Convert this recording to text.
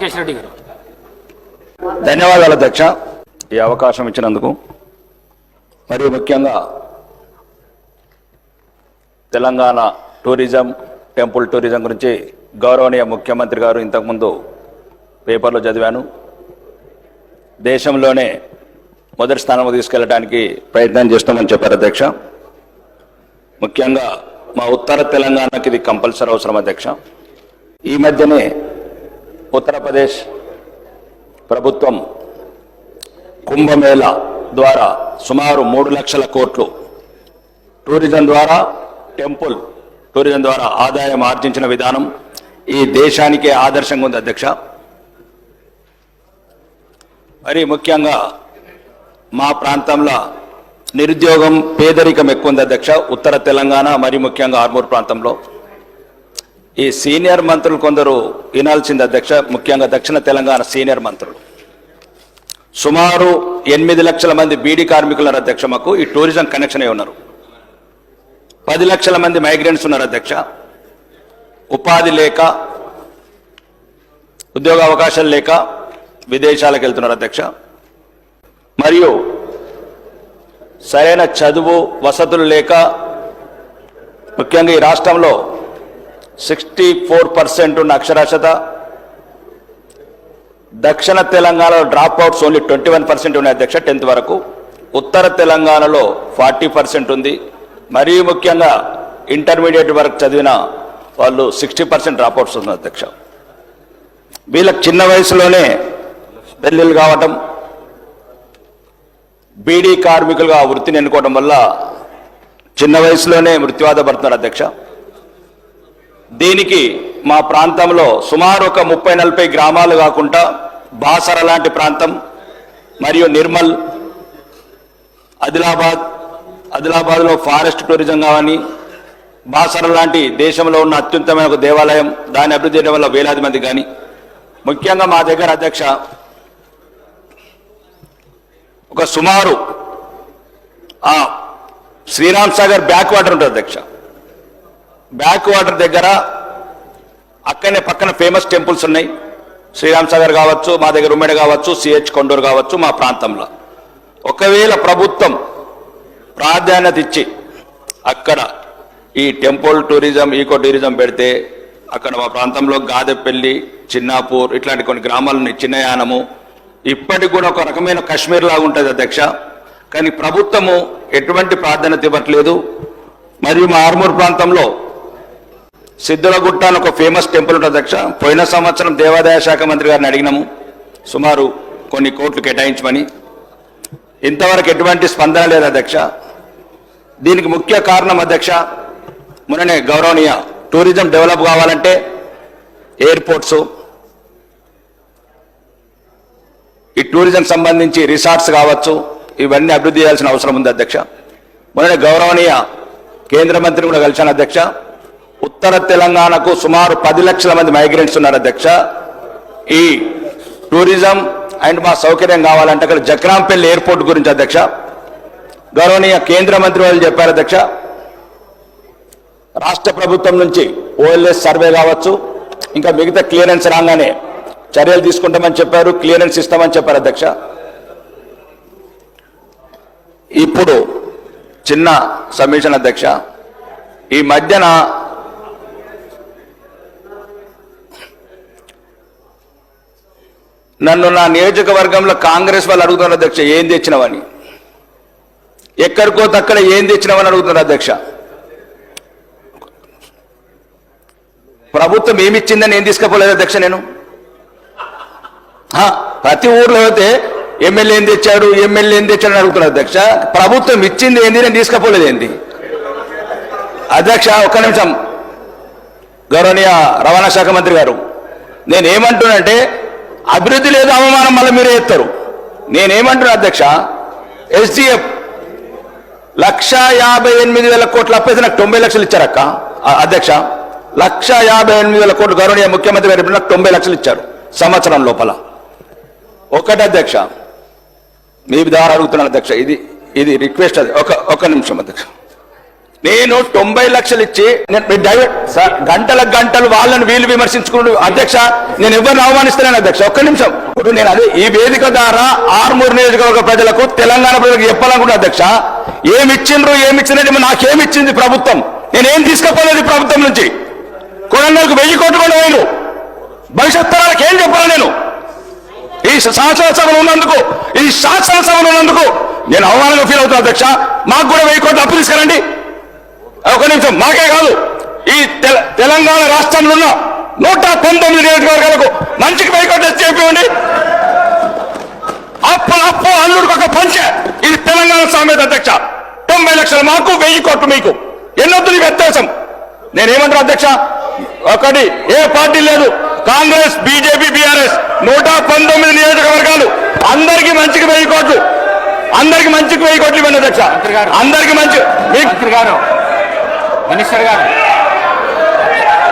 రాకేష్ రెడ్డి గారు. ధన్యవాదాలు అధ్యక్ష. ఈ అవకాశం ఇచ్చినందుకు. మరియు ముఖ్యంగా తెలంగాణ టూరిజం టెంపుల్ టూరిజం గురించి గౌరవనీయ ముఖ్యమంత్రి గారు ఇంతకుముందు పేపర్లో చదివాను. దేశంలోనే మొదటి స్థానంలో తీసుకెళ్ళడానికి ప్రయత్నం చేస్తామని చెప్పారు అధ్యక్ష. ముఖ్యంగా మా ఉత్తర తెలంగాణకి ఇది కంపల్సరీ అవసరం అధ్యక్ష. ఈ మధ్యనే ఉత్తరప్రదేశ్ ప్రభుత్వం కుంభమేళ ద్వారా సుమారు మూడు లక్షల కోట్లు టూరిజం ద్వారా టెంపుల్ టూరిజం ద్వారా ఆదాయం ఆర్జించిన విధానం ఈ దేశానికే ఆదర్శంగా ఉంది అధ్యక్ష. మరి ముఖ్యంగా మా ప్రాంతంలో నిరుద్యోగం పేదరికం ఎక్కువ ఉంది అధ్యక్ష. ఉత్తర తెలంగాణ మరి ముఖ్యంగా ఆర్మూర్ ప్రాంతంలో. ఈ సీనియర్ మంత్రులు కొందరు వినాల్సింది అధ్యక్ష ముఖ్యంగా దక్షిణ తెలంగాణ సీనియర్ మంత్రులు. సుమారు ఎనిమిది లక్షల మంది బీడీ కార్మికుల అధ్యక్ష మాకు ఈ టూరిజం కనెక్షన్ అయి ఉన్నారు. పది లక్షల మంది మైగ్రెంట్స్ ఉన్నారు అధ్యక్ష. ఉపాధి లేక ఉద్యోగ అవకాశాలు లేక విదేశాలకు వెళ్తున్నారు అధ్యక్ష. మరియు సరైన చదువు వసతులు లేక ముఖ్యంగా ఈ రాష్ట్రంలో సిక్స్టీ ఫోర్ పర్సెంట్ ఉన్న అక్షరాస్యత. దక్షిణ తెలంగాణలో drop outs only twenty one percent ఉన్నాయి అధ్యక్ష టెన్త్ వరకు. ఉత్తర తెలంగాణలో ఫార్టీ పర్సెంట్ ఉంది. మరీ ముఖ్యంగా ఇంటర్మీడియట్ వరకు చదివిన వాళ్ళు సిక్స్టీ పర్సెంట్ డ్రాప్ అవుట్స్ ఉంది అధ్యక్ష. వీళ్ళకి చిన్న వయసులోనే పెళ్ళిళ్ళు కావటం బీడీ కార్మికులుగా వృత్తిని ఎన్నుకోవడం వల్ల చిన్న వయసులోనే మృత్యువాత పడుతున్నారు అధ్యక్ష. దీనికి మా ప్రాంతంలో సుమారు ఒక ముప్పై నలభై గ్రామాలు కాకుండా బాసర లాంటి ప్రాంతం మరియు నిర్మల్ ఆదిలాబాద్ ఆదిలాబాద్లో ఫారెస్ట్ టూరిజం కానీ బాసర లాంటి దేశంలో ఉన్న అత్యుత్తమైన ఒక దేవాలయం దాన్ని అభివృద్ధి చేయడం వల్ల వేలాది మంది కానీ. ముఖ్యంగా మా దగ్గర అధ్యక్ష ఒక సుమారు శ్రీరామ్ సాగర్ బ్యాక్ వాటర్ ఉంటుంది అధ్యక్ష. బ్యాక్ వాటర్ దగ్గర అక్కడనే పక్కన ఫేమస్ టెంపుల్స్ ఉన్నాయి. శ్రీరామ్ సాగర్ కావచ్చు మా దగ్గర ఉమ్మడి కావచ్చు సిహెచ్ కొండూరు కావచ్చు మా ప్రాంతంలో. ఒకవేళ ప్రభుత్వం ప్రాధాన్యత ఇచ్చి అక్కడ ఈ టెంపుల్ టూరిజం ఈకో టూరిజం పెడితే అక్కడ మా ప్రాంతంలో గాదెపల్లి చిన్నాపూర్ ఇట్లాంటి కొన్ని గ్రామాలని చిన్నయానము. ఇప్పటికి కూడా ఒక రకమైన కాశ్మీర్ లాగా ఉంటుంది అధ్యక్ష. కానీ ప్రభుత్వము ఎటువంటి ప్రాధాన్యత ఇవ్వట్లేదు. మరియు మా ఆర్మూర్ ప్రాంతంలో సిద్ధులగుట్ట అని ఒక ఫేమస్ టెంపుల్ ఉంటుంది అధ్యక్ష. పోయిన సంవత్సరం దేవాదాయ శాఖ మంత్రి గారిని అడిగినాము. సుమారు కొన్ని కోట్లు కేటాయించమని. ఇంతవరకు ఎటువంటి స్పందన లేదు అధ్యక్ష. దీనికి ముఖ్య కారణం అధ్యక్ష మొన్ననే గౌరవనీయ టూరిజం డెవలప్ కావాలంటే ఎయిర్పోర్ట్స్. ఈ టూరిజం సంబంధించి రిసార్ట్స్ కావచ్చు ఇవన్నీ అభివృద్ధి చేయాల్సిన అవసరం ఉంది అధ్యక్ష. మొన్ననే గౌరవనీయ కేంద్ర మంత్రిని కూడా కలిశాను అధ్యక్ష. ఉత్తర తెలంగాణకు సుమారు పది లక్షల మంది మైగ్రెంట్స్ ఉన్నారు అధ్యక్ష. ఈ టూరిజం అండ్ మా సౌకర్యం కావాలంటే అక్కడ జక్రాంపల్లి ఎయిర్పోర్ట్ గురించి అధ్యక్ష. గౌరవనీయ కేంద్ర మంత్రి వాళ్ళు చెప్పారు అధ్యక్ష. రాష్ట్ర ప్రభుత్వం నుంచి ఓఎల్ఎస్ సర్వే కావచ్చు ఇంకా మిగతా క్లియరెన్స్ రాగానే చర్యలు తీసుకుంటామని చెప్పారు క్లియరెన్స్ ఇస్తామని చెప్పారు అధ్యక్ష. ఇప్పుడు చిన్న సబ్మిషన్ అధ్యక్ష. ఈ మధ్యన నన్ను నా నియోజకవర్గంలో కాంగ్రెస్ వాళ్ళు అడుగుతున్నారు అధ్యక్ష ఏం తెచ్చినావని? ఎక్కడికో తక్కడ ఏం తెచ్చినావని అడుగుతున్నారు అధ్యక్ష. ప్రభుత్వం ఏమిచ్చిందని ఏం తీసుకపోలేదు అధ్యక్ష నేను. హా, ప్రతి ఊర్లో అయితే ఎమ్మెల్యే ఏం తెచ్చాడు ఎమ్మెల్యే ఏం తెచ్చాడు అని అడుగుతున్నారు అధ్యక్ష. ప్రభుత్వం ఇచ్చింది ఏంది నేను తీసుకపోలేదు ఏంది? అధ్యక్ష ఒక్క నిమిషం. గౌరవనీయ రవాణా శాఖ మంత్రి గారు నేను ఏమంటున్నానంటే అభివృద్ధి లేదు అవమానం మళ్ళీ మీరే ఎత్తారు నేనేమంటున్నా అధ్యక్ష ఎస్డిఎఫ్ లక్ష యాభై ఎనిమిది వేల కోట్లు అప్పైతే నాకు తొంభై లక్షలు ఇచ్చారక్క. అధ్యక్ష లక్ష యాభై ఎనిమిది వేల కోట్లు గౌరవనీయ ముఖ్యమంత్రి గారు నాకు తొంభై లక్షలు ఇచ్చారు సంవత్సరం లోపల. ఒకటి అధ్యక్ష మీ ద్వారా అడుగుతున్నాను అధ్యక్ష ఇది ఇది రిక్వెస్ట్ అది. ఒక ఒక నిమిషం అధ్యక్ష. నేను తొంభై లక్షలు ఇచ్చి నేను డైవర్ట్ సార్ గంటల గంటలు వాళ్ళని వీళ్ళు విమర్శించుకుంటూ అధ్యక్ష నేను ఎవరిని అవమానిస్తున్నాను అధ్యక్ష. ఒక్క నిమిషం. ఇప్పుడు నేను అదే ఈ వేదిక ద్వారా ఆర్మూరు నియోజకవర్గ ప్రజలకు తెలంగాణ ప్రజలకు చెప్పాలనుకుంటున్నా అధ్యక్ష. ఏమిచ్చిండ్రు ఏమిచ్చినట్టు ఏమి నాకేమిచ్చింది ప్రభుత్వం? నేనేం తీసుకపోలేదు ప్రభుత్వం నుంచి? కొడంగల్కు వెయ్యి కోట్లు కూడా వేయను. భవిష్యత్ తరాలకు ఏం చెప్పాలి నేను? ఈ శాసనసభలు ఉన్నందుకు ఈ శాసనసభలు ఉన్నందుకు నేను అవమానంగా ఫీల్ అవుతున్నా అధ్యక్ష. మాకు కూడా వెయ్యి కోట్లు అప్పు తీసుకురండి. ఒక నిమిషం మాకే కాదు ఈ తెల- తెలంగాణ రాష్ట్రంలో ఉన్న నూట పంతొమ్మిది నియోజకవర్గాలకు మంచికి వెయ్యి కోట్లు తెచ్చి చెప్పివ్వండి అప్పు అప్పు అల్లుడికి ఒక పంచే. ఇది తెలంగాణ సామెత అధ్యక్ష. తొంభై లక్షలు మాకు వెయ్యి కోట్లు మీకు. ఎన్నొద్దు వ్యత్యాసం? నేనేమంటారు అధ్యక్ష? ఒకటి ఏ పార్టీ లేదు. Congress BJP BRS. నూట పంతొమ్మిది నియోజకవర్గాలు. అందరికి మంచికి వెయ్యి కోట్లు. అందరికి మంచికి వెయ్యి కోట్లు ఇవ్వండి అధ్యక్ష. అందరికి మంచి గారు. మినిస్టర్ గారు.